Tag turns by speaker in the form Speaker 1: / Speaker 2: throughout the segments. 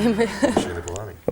Speaker 1: Ще й непоганий.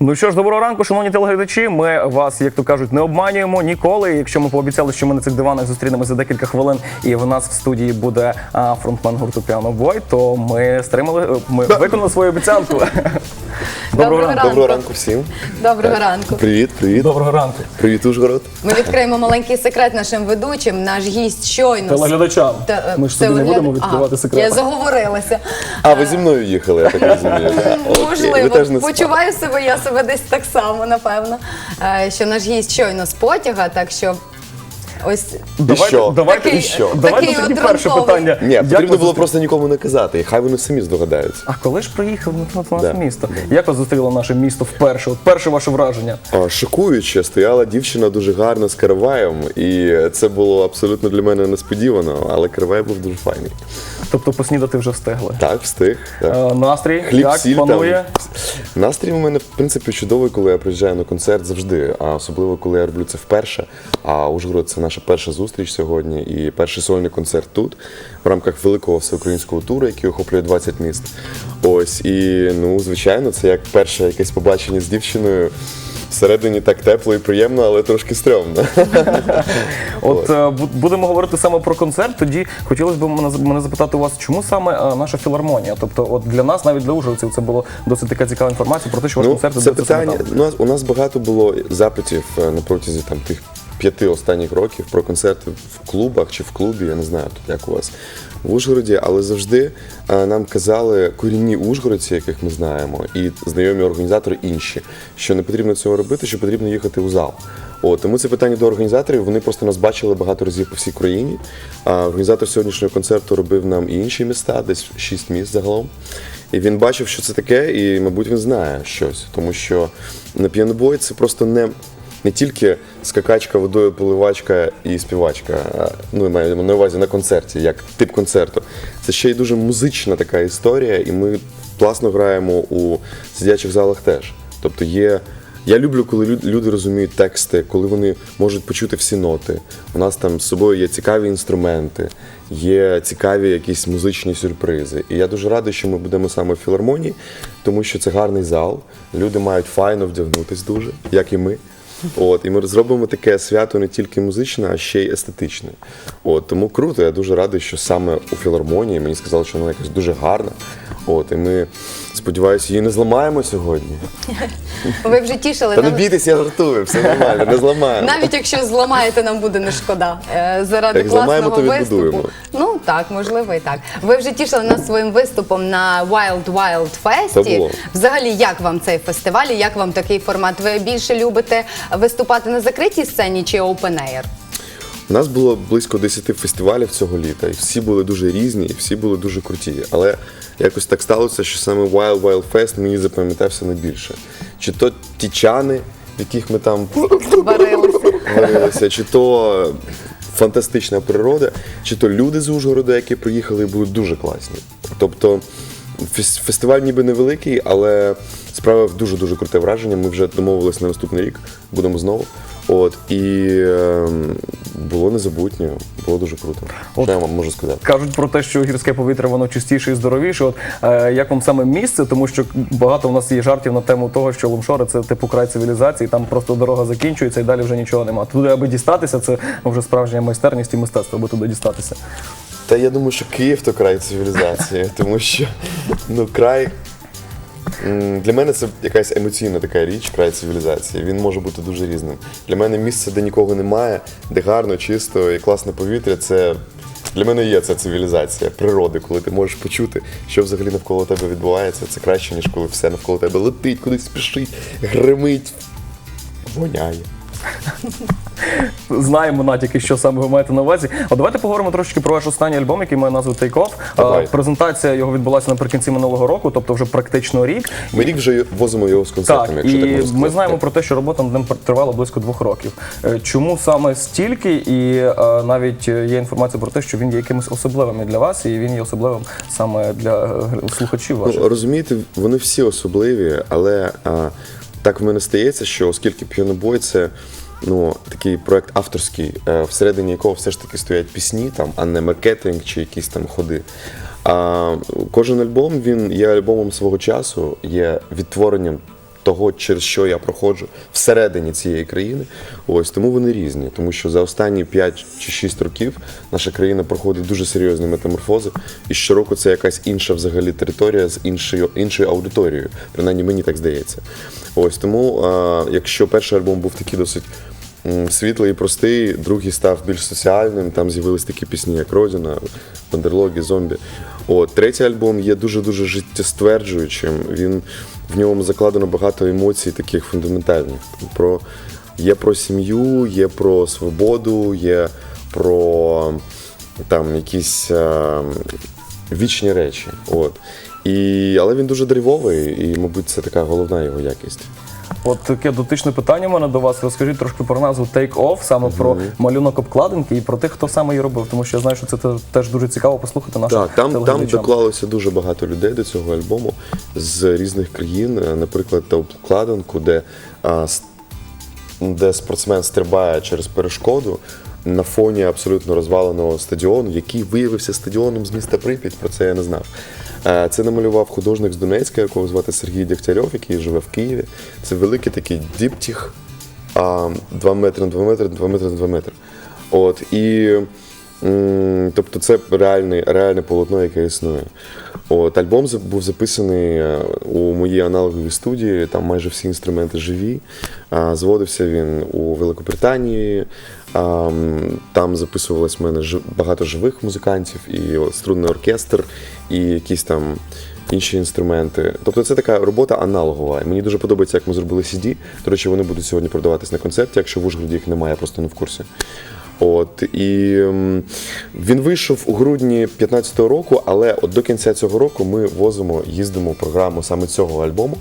Speaker 2: Ну що ж, доброго ранку, шановні телеглядачі. Ми вас, як то кажуть, не обманюємо ніколи. Якщо ми пообіцяли, що ми на цих диванах зустрінемося за декілька хвилин, і в нас в студії буде а, фронтмен гурту Piano Boy, то ми стримали, ми виконали свою обіцянку.
Speaker 3: Доброго ранку.
Speaker 1: Доброго ранку всім.
Speaker 3: Доброго ранку.
Speaker 1: Привіт, привіт.
Speaker 2: Доброго ранку.
Speaker 1: Привіт, Ужгород.
Speaker 3: Ми відкриємо маленький секрет нашим ведучим. Наш гість щойно.
Speaker 2: Телеглядачам.
Speaker 3: Та, е,
Speaker 2: Ми ж тобі не
Speaker 3: телегляд-
Speaker 2: будемо відкривати секрети.
Speaker 3: Я заговорилася.
Speaker 1: А, ви зі мною їхали, я так розумію. Окей, ви
Speaker 3: Можливо,
Speaker 1: теж не спали.
Speaker 3: почуваю себе, я себе десь так само, напевно. Е, Що наш гість щойно з потяга, так що ось
Speaker 1: І що?
Speaker 2: давайте,
Speaker 3: Такий-
Speaker 1: І що?
Speaker 2: давайте
Speaker 3: такий
Speaker 2: тоді перше питання.
Speaker 1: Ні,
Speaker 2: Як ви
Speaker 1: потрібно було
Speaker 2: зустрі-
Speaker 1: просто нікому не казати, і хай вони самі здогадаються.
Speaker 2: А коли ж приїхав на наше
Speaker 1: Да.
Speaker 2: місто? Як вас зустріло наше місто вперше? От перше ваше враження?
Speaker 1: А, Шокуюче, стояла дівчина дуже гарна з караваєм, і це було абсолютно для мене несподівано, але каравай був дуже файний.
Speaker 2: Тобто поснідати вже встигли.
Speaker 1: Так, встиг. Так.
Speaker 2: Е, Настрій,
Speaker 1: Хліб,
Speaker 2: як
Speaker 1: сіль
Speaker 2: панує?
Speaker 1: там. Настрій у мене, в принципі, чудовий, коли я приїжджаю на концерт завжди. А особливо, коли я роблю це вперше. А Ужгород це наша перша зустріч сьогодні і перший сольний концерт тут, в рамках великого всеукраїнського туру, який охоплює 20 міст. Ось і ну, звичайно, це як перше якесь побачення з дівчиною. Всередині так тепло і приємно, але трошки стрьомно.
Speaker 2: От е, бу- будемо говорити саме про концерт. Тоді хотілося б мене, мене запитати у вас, чому саме е, наша філармонія? Тобто, от для нас, навіть для ужгородців, це було досить така цікава інформація про те, що ваш
Speaker 1: Ну,
Speaker 2: концерт
Speaker 1: це
Speaker 2: відбудеться саме
Speaker 1: питання.
Speaker 2: там.
Speaker 1: У нас, у нас багато було запитів е, на протязі там тих п'яти останніх років про концерти в клубах чи в клубі, я не знаю тут як у вас в Ужгороді, але завжди е, нам казали корінні ужгородці, яких ми знаємо, і знайомі організатори інші, що не потрібно цього робити, що потрібно їхати у зал. От, тому це питання до організаторів. Вони просто нас бачили багато разів по всій країні. А організатор сьогоднішнього концерту робив нам і інші міста, десь шість міст загалом. І він бачив, що це таке, і, мабуть, він знає щось, тому що на піанобой це просто не, не тільки скакачка, водою, поливачка і співачка. Ну, я маю на увазі на концерті, як тип концерту. Це ще й дуже музична така історія, і ми класно граємо у сидячих залах теж. Тобто є. Я люблю, коли люди розуміють тексти, коли вони можуть почути всі ноти. У нас там з собою є цікаві інструменти, є цікаві якісь музичні сюрпризи. І я дуже радий, що ми будемо саме в філармонії, тому що це гарний зал. Люди мають файно вдягнутись дуже, як і ми. От, і ми зробимо таке свято не тільки музичне, а ще й естетичне. От, тому круто, я дуже радий, що саме у філармонії мені сказали, що вона якась дуже гарна. От, і ми, сподіваюся, її не зламаємо сьогодні.
Speaker 3: ви вже тішили.
Speaker 1: Та не бійтесь, я жартую, все нормально, не зламаємо.
Speaker 3: Навіть якщо зламаєте, нам буде не шкода. Е, Заради
Speaker 1: Як зламаємо,
Speaker 3: класного
Speaker 1: то
Speaker 3: виступу. Ну так, можливо, і так. Ви вже тішили нас своїм виступом на Wild Wild
Speaker 1: Це
Speaker 3: Fest.
Speaker 1: було.
Speaker 3: Взагалі, як вам цей фестиваль? і Як вам такий формат? Ви більше любите виступати на закритій сцені чи open air?
Speaker 1: У нас було близько 10 фестивалів цього літа, і всі були дуже різні, і всі були дуже круті. Але якось так сталося, що саме Wild Wild Fest мені запам'ятався найбільше. Чи то ті чани, в яких ми там
Speaker 3: Варилися.
Speaker 1: чи то фантастична природа, чи то люди з Ужгорода, які приїхали і були дуже класні. Тобто фестиваль ніби невеликий, але справив дуже-дуже круте враження. Ми вже домовилися на наступний рік, будемо знову. От і ем, було незабутньо, було дуже круто. Що я вам можу сказати?
Speaker 2: Кажуть про те, що гірське повітря воно чистіше і здоровіше. От е, як вам саме місце, тому що багато в нас є жартів на тему того, що Лумшори це типу край цивілізації, там просто дорога закінчується і далі вже нічого немає. Туди, аби дістатися, це вже справжня майстерність і мистецтво, аби туди дістатися.
Speaker 1: Та я думаю, що Київ то край цивілізації, тому що ну край. Для мене це якась емоційна така річ, край цивілізації. Він може бути дуже різним. Для мене місце, де нікого немає, де гарно, чисто і класне повітря, це для мене є ця цивілізація природи, коли ти можеш почути, що взагалі навколо тебе відбувається. Це краще, ніж коли все навколо тебе летить, кудись спішить, гримить, воняє.
Speaker 2: Знаємо натяки, що саме ви маєте на увазі. А давайте поговоримо трошки про ваш останній альбом, який має назву Take Off.
Speaker 1: Давай.
Speaker 2: Презентація його відбулася наприкінці минулого року, тобто вже практично рік.
Speaker 1: Ми рік вже возимо його з
Speaker 2: Так,
Speaker 1: якщо
Speaker 2: і
Speaker 1: так можна сказати.
Speaker 2: ми знаємо про те, що робота над ним тривала близько двох років. Е, Чому саме стільки? І е, навіть е, є інформація про те, що він є якимось особливим і для вас, і він є особливим саме для е, слухачів ваших.
Speaker 1: Ну, розумієте, вони всі особливі, але а, так в мене стається, що оскільки піанобой це ну, такий проект авторський, е, всередині якого все ж таки стоять пісні, там, а не маркетинг чи якісь там ходи. А кожен альбом він є альбомом свого часу, є відтворенням того, через що я проходжу всередині цієї країни. Ось тому вони різні, тому що за останні 5 чи 6 років наша країна проходить дуже серйозні метаморфози, і щороку це якась інша взагалі територія з іншою іншою аудиторією. Принаймні мені так здається. Ось тому, а, якщо перший альбом був такий досить. Світлий і простий, другий став більш соціальним. Там з'явились такі пісні, як Родина, Бандерлоги, Зомбі. От третій альбом є дуже дуже життєстверджуючим. Він в ньому закладено багато емоцій, таких фундаментальних. Про є про сім'ю, є про свободу, є про там якісь е, вічні речі. От. І, але він дуже драйвовий, і, мабуть, це така головна його якість.
Speaker 2: От таке дотичне питання в мене до вас. Розкажіть трошки про назву Take Off, саме про малюнок обкладинки і про тих, хто саме її робив, тому що я знаю, що це те- теж дуже цікаво послухати нашим
Speaker 1: Так, там, там
Speaker 2: телеглядачам.
Speaker 1: доклалося дуже багато людей до цього альбому з різних країн. Е, Наприклад, та обкладинку, де, а, с- де спортсмен стрибає через перешкоду на фоні абсолютно розваленого стадіону, який виявився стадіоном з міста Прип'ять, про це я не знав. Е, Це намалював художник з Донецька, якого звати Сергій Дегтярьов, який живе в Києві. Це великий такий діптіх, 2 метри на 2 метри, 2 метри на 2 метри. От, і, тобто це реальне, реальне полотно, яке існує. От, альбом був записаний е, у моїй аналоговій студії, там майже всі інструменти живі. Зводився він у Великобританії. Там записувалось в мене багато живих музикантів, і струнний оркестр, і якісь там інші інструменти. Тобто це така робота аналогова. Мені дуже подобається, як ми зробили CD. До речі, вони будуть сьогодні продаватись на концерті. Якщо в Ужгороді їх немає, я просто не в курсі. От і він вийшов у грудні 15-го року, але от до кінця цього року ми возимо, їздимо програму саме цього альбому.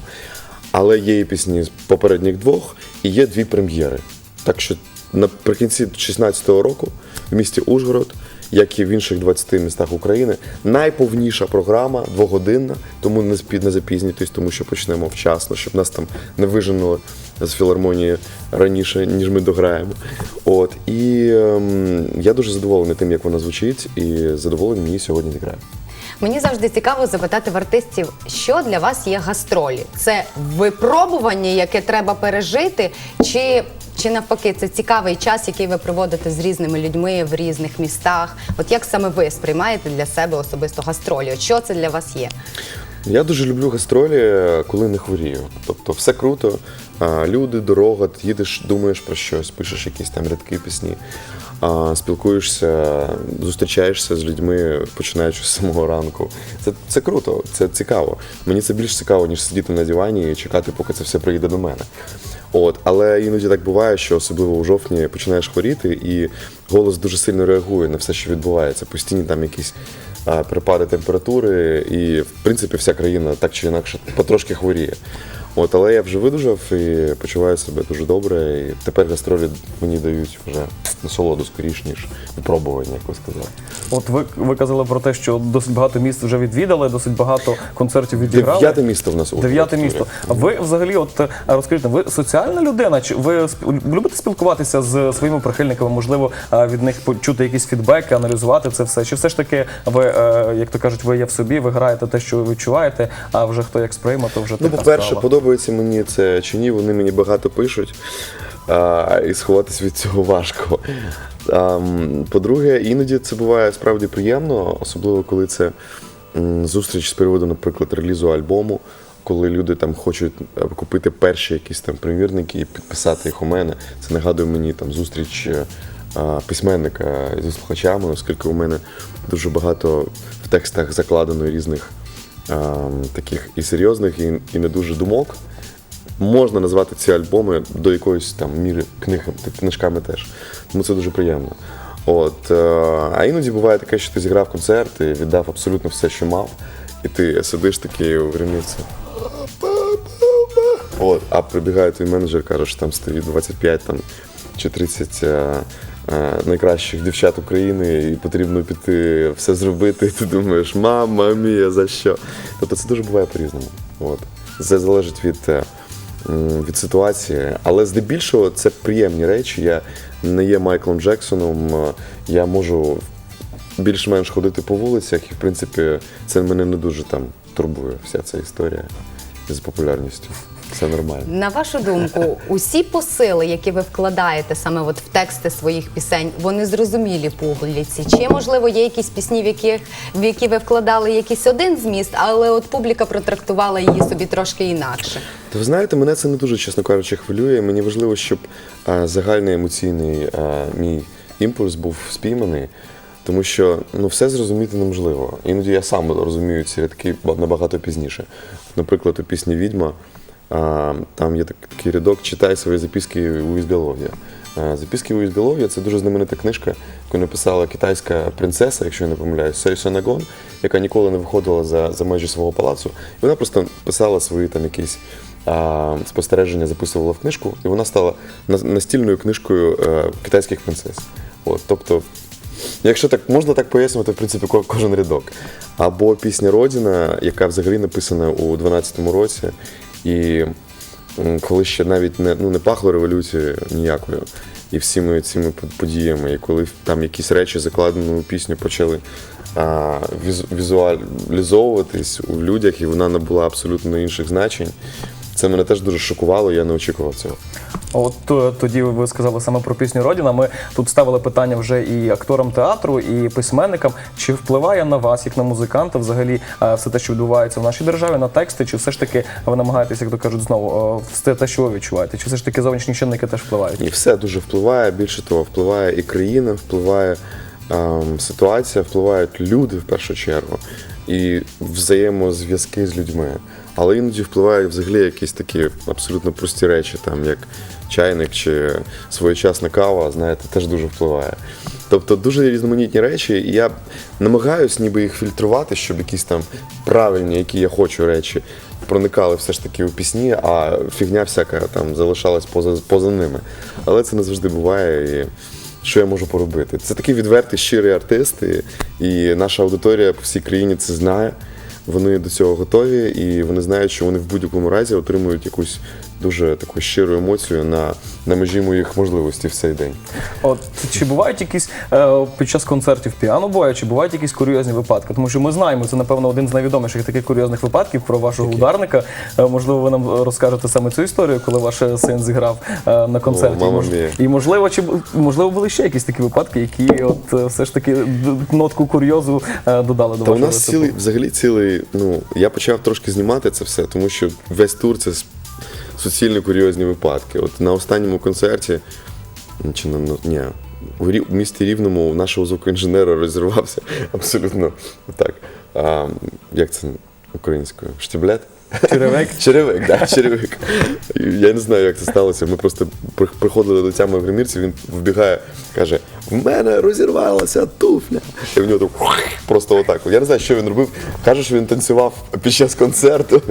Speaker 1: Але є і пісні з попередніх двох, і є дві прем'єри. Так що наприкінці 16-го року в місті Ужгород, як і в інших 20 містах України, найповніша програма двогодинна, тому не не запізнюйтесь, тому що почнемо вчасно, щоб нас там не виженули з філармонії раніше, ніж ми дограємо. От і ем, я дуже задоволений тим, як вона звучить, і задоволений її сьогодні зіграю.
Speaker 3: Мені завжди цікаво запитати в артистів, що для вас є гастролі? Це випробування, яке треба пережити, чи, чи навпаки, це цікавий час, який ви проводите з різними людьми в різних містах? От як саме ви сприймаєте для себе особисто гастролі? Що це для вас є?
Speaker 1: Я дуже люблю гастролі, коли не хворію. Тобто все круто, люди, дорога, ти їдеш, думаєш про щось, пишеш якісь там рядки пісні, спілкуєшся, зустрічаєшся з людьми, починаючи з самого ранку. Це, це круто, це цікаво. Мені це більш цікаво, ніж сидіти на дивані і чекати, поки це все приїде до мене. От, але іноді так буває, що особливо у жовтні починаєш хворіти, і голос дуже сильно реагує на все, що відбувається. Постійні там якісь а, перепади температури, і в принципі вся країна так чи інакше потрошки хворіє. От, але я вже видужав і почуваю себе дуже добре. І тепер гастролі мені дають вже насолоду скоріш, ніж випробування, як ви сказали.
Speaker 2: От ви, ви казали про те, що досить багато міст вже відвідали, досить багато концертів відіграли.
Speaker 1: Дев'яте місто в нас Ужгород.
Speaker 2: Дев'яте місто. А ви взагалі, от е, розкажіть, ви соціальна людина? Чи ви любите спілкуватися з своїми прихильниками? Можливо, е, від них почути якісь фідбеки, аналізувати це все? Чи все ж таки ви, е, як то кажуть, ви є в собі, ви граєте те, що ви відчуваєте, а вже хто як сприйме, то вже
Speaker 1: Ну,
Speaker 2: така
Speaker 1: по-перше,
Speaker 2: справа.
Speaker 1: Подобається мені це чи ні, вони мені багато пишуть, а, і сховатись від цього важко. А, по-друге, іноді це буває справді приємно, особливо коли це зустріч з приводу, наприклад, релізу альбому. Коли люди там хочуть е, купити перші якісь там примірники і підписати їх у мене, це нагадує мені там зустріч е, письменника зі слухачами, оскільки у мене дуже багато в текстах закладено різних таких і серйозних, і, і не дуже думок. Можна назвати ці альбоми до якоїсь там міри книг, книжками теж. Тому це дуже приємно. От, е, а іноді буває таке, що ти зіграв концерт і віддав абсолютно все, що мав, і ти сидиш такий у гриміці. От, а прибігає твій менеджер, каже, що там стоїть 25 там, чи 30 е, е, найкращих дівчат України, і потрібно піти все зробити. І ти думаєш, мама мія, за що? Тобто це дуже буває по-різному. От. Це залежить від, е, від ситуації. Але здебільшого це приємні речі. Я не є Майклом Джексоном, е, я можу більш-менш ходити по вулицях, і в принципі це мене не дуже там турбує вся ця історія з популярністю. Все нормально.
Speaker 3: На вашу думку, усі посили, які ви вкладаєте саме от в тексти своїх пісень, вони зрозумілі публіці? Чи можливо є якісь пісні, в яких в які ви вкладали якийсь один зміст, але от публіка протрактувала її собі трошки інакше?
Speaker 1: То ви знаєте, мене це не дуже, чесно кажучи, хвилює. Мені важливо, щоб а, загальний емоційний а, мій імпульс був спійманий, тому що ну, все зрозуміти неможливо. Іноді я сам розумію ці рядки набагато пізніше. Наприклад, у пісні Відьма там є такий рядок Читай свої записки у ізголов'я. Записки у ізголов'я це дуже знаменита книжка, яку написала китайська принцеса, якщо я не помиляюсь, Сей Сонагон, яка ніколи не виходила за, за межі свого палацу. І вона просто писала свої там якісь а, спостереження записувала в книжку, і вона стала настільною книжкою е, китайських принцес. От, тобто, якщо так можна так пояснювати, в принципі, кожен рядок. Або пісня Родіна, яка взагалі написана у 12-му році, і коли ще навіть не, ну, не пахло революцією ніякою. І всіми цими подіями, і коли там якісь речі закладені у пісню почали а, візу- візуалізовуватись у людях, і вона набула абсолютно інших значень. Це мене теж дуже шокувало, я не очікував цього.
Speaker 2: От е, тоді ви сказали саме про пісню Родіна. Ми тут ставили питання вже і акторам театру, і письменникам. Чи впливає на вас, як на музиканта, взагалі е, все те, що відбувається в нашій державі, на тексти? Чи все ж таки ви намагаєтесь, як то кажуть, знову е, все те, що ви відчуваєте? Чи все ж таки зовнішні чинники теж впливають?
Speaker 1: І все дуже впливає. Більше того, впливає і країна, впливає ем, ситуація, впливають люди в першу чергу, і взаємозв'язки з людьми. Але іноді впливають взагалі якісь такі абсолютно прості речі, там як чайник чи своєчасна кава, знаєте, теж дуже впливає. Тобто дуже різноманітні речі, і я намагаюсь ніби їх фільтрувати, щоб якісь там правильні, які я хочу речі, проникали все ж таки у пісні, а фігня всяка там залишалась поза, поза ними. Але це не завжди буває. І що я можу поробити? Це такий відвертий, щирий артист, і, і наша аудиторія по всій країні це знає. Вони до цього готові, і вони знають, що вони в будь-якому разі отримують якусь дуже таку щиру емоцію на, на межі моїх можливостей в цей день.
Speaker 2: От чи бувають якісь е, під час концертів піанобоя, чи бувають якісь курйозні випадки? Тому що ми знаємо, це напевно один з найвідоміших таких курйозних випадків про вашого ударника. Е, можливо, ви нам розкажете саме цю історію, коли ваш син зіграв е, на концерті.
Speaker 1: мама
Speaker 2: Мож-
Speaker 1: мія.
Speaker 2: І можливо, чи можливо були ще якісь такі випадки, які от е, все ж таки нотку курйозу е, додали до
Speaker 1: Та у нас
Speaker 2: виступу?
Speaker 1: цілий, взагалі цілий. Ну я почав трошки знімати це все, тому що весь тур це с- суцільні курйозні випадки. От на останньому концерті, чи на ні, в місті Рівному у нашого звукоінженера розірвався абсолютно так. А, як це українською? Штіблет?
Speaker 2: Черевик?
Speaker 1: Черевик, да, черевик. Я не знаю, як це сталося. Ми просто приходили до тями в гримірці, він вбігає, каже: в мене розірвалася туфля. І в нього так просто отак. Я не знаю, що він робив. Каже, що він танцював під час концерту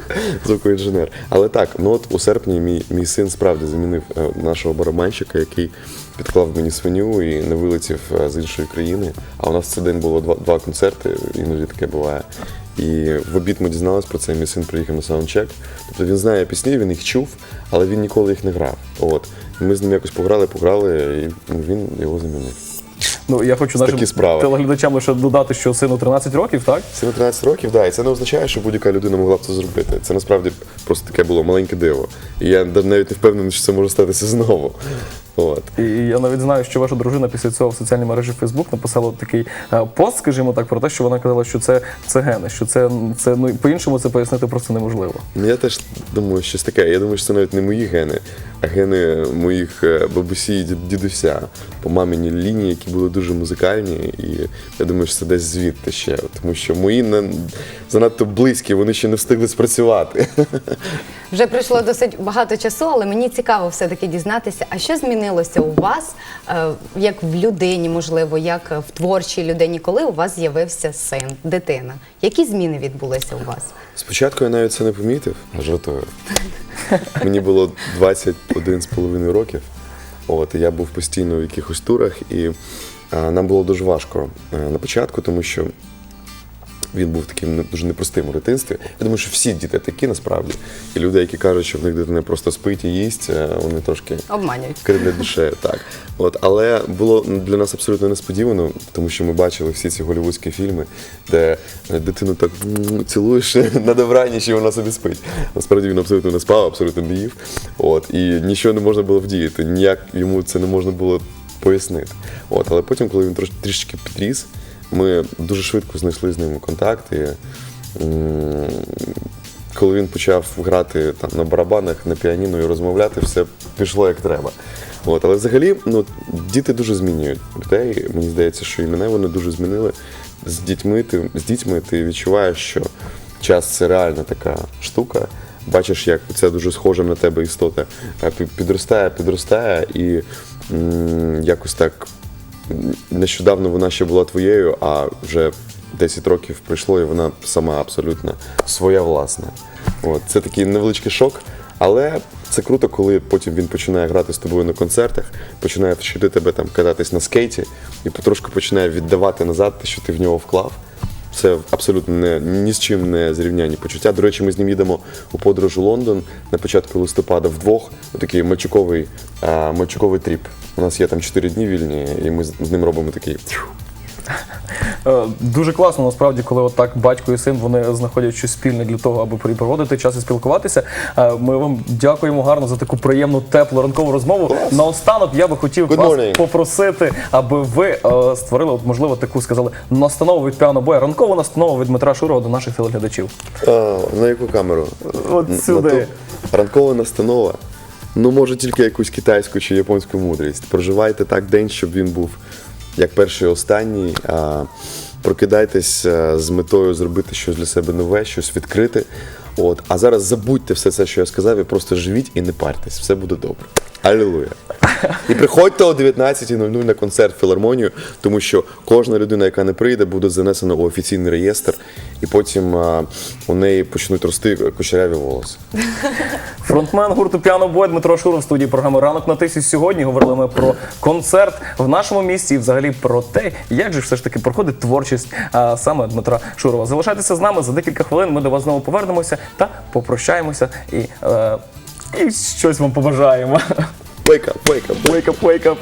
Speaker 1: звукоінженер. Але так, ну от у серпні мій, мій син справді замінив е, нашого барабанщика, який підклав мені свиню і не вилетів е, з іншої країни. А у нас цей день було два, два концерти, іноді таке буває. І в обід ми дізналися про це, мій син приїхав на саундчек. Тобто він знає пісні, він їх чув, але він ніколи їх не грав. От. Ми з ним якось пограли, пограли, і він його замінив.
Speaker 2: Ну я хочу
Speaker 1: Такі справи.
Speaker 2: телеглядачам лише додати, що сину 13 років, так?
Speaker 1: Сину 13 років, да, і це не означає, що будь-яка людина могла б це зробити. Це насправді просто таке було маленьке диво. І я навіть не впевнений, що це може статися знову. От.
Speaker 2: І я навіть знаю, що ваша дружина після цього в соціальній мережі Facebook написала такий е, пост, скажімо так, про те, що вона казала, що це, це гени, що це, це ну по-іншому це пояснити просто неможливо.
Speaker 1: Ну, я теж думаю, щось таке. Я думаю, що це навіть не мої гени, гени моїх е, бабусі і дідуся по маміні лінії, які були дуже музикальні. І я думаю, що це десь звідти ще. Тому що мої не занадто близькі, вони ще не встигли спрацювати.
Speaker 3: Вже пройшло досить багато часу, але мені цікаво все-таки дізнатися, а що змінилося у вас, е, як в людині, можливо, як в творчій людині, коли у вас з'явився син, дитина? Які зміни відбулися у вас?
Speaker 1: Спочатку я навіть це не помітив, жартую. Мені було 21 з половиною років. От, і я був постійно в якихось турах, і а, нам було дуже важко е, на початку, тому що він був таким дуже непростим у дитинстві. Я думаю, що всі діти такі насправді. І люди, які кажуть, що в них дитина просто спить і їсть, е, вони трошки
Speaker 3: Обманюють.
Speaker 1: кривлять душею. Так. От, але було для нас абсолютно несподівано, тому що ми бачили всі ці голівудські фільми, де е, дитину так цілуєш на добраніч, і вона собі спить. Насправді він абсолютно не спав, абсолютно не їв. От, і нічого не можна було вдіяти, ніяк йому це не можна було пояснити. От, але потім, коли він трош, трішечки підріс, ми дуже швидко знайшли з ним контакт. Коли він почав грати там на барабанах, на піаніно і розмовляти, все пішло як треба. От, але взагалі, ну, діти дуже змінюють людей. Мені здається, що і мене вони дуже змінили. З дітьми ти, з дітьми ти відчуваєш, що час це реальна така штука. Бачиш, як ця дуже схожа на тебе істота е, підростає, підростає, і м, якось так нещодавно вона ще була твоєю, а вже 10 років пройшло, і вона сама абсолютно своя власна. От, це такий невеличкий шок, але це круто, коли потім він починає грати з тобою на концертах, починає вчити тебе там кататись на скейті і потрошку починає віддавати назад те, що ти в нього вклав. Це абсолютно не, ні з чим не зрівняні почуття. До речі, ми з ним їдемо у подорож у Лондон на початку листопада вдвох. Такий мальчуковий, а, мальчуковий тріп. У нас є там 4 дні вільні, і ми з ним робимо такий.
Speaker 2: Е, Дуже класно, насправді, коли отак батько і син вони знаходять щось спільне для того, аби проводити час і спілкуватися. Е, Ми вам дякуємо гарно за таку приємну, теплу ранкову розмову. Наостанок я би хотів
Speaker 1: Good
Speaker 2: вас
Speaker 1: morning.
Speaker 2: попросити, аби ви е, створили, от, можливо, таку сказали настанову від піанобоя, ранкову настанову від Дмитра Шурова до наших телеглядачів.
Speaker 1: А, на яку камеру?
Speaker 2: От
Speaker 1: На
Speaker 2: сюди.
Speaker 1: ту? Ранкова настанова. Ну, може, тільки якусь китайську чи японську мудрість. Проживайте так день, щоб він був як перший і останній. Прокидайтесь з метою зробити щось для себе нове, щось відкрити. От. А зараз забудьте все це, що я сказав, і просто живіть і не парьтесь. Все буде добре. Алілуя. І приходьте о 19.00 на концерт філармонію, тому що кожна людина, яка не прийде, буде занесена у офіційний реєстр, і потім а, у неї почнуть рости кучеряві волоси.
Speaker 2: Фронтмен гурту Піанобой Дмитро Шуров в студії програми Ранок на тисі. Сьогодні говорили ми про концерт в нашому місті і взагалі про те, як же все ж таки проходить творчість а, саме Дмитра Шурова. Залишайтеся з нами за декілька хвилин. Ми до вас знову повернемося та попрощаємося і, е, і щось вам побажаємо. Wake up, wake up.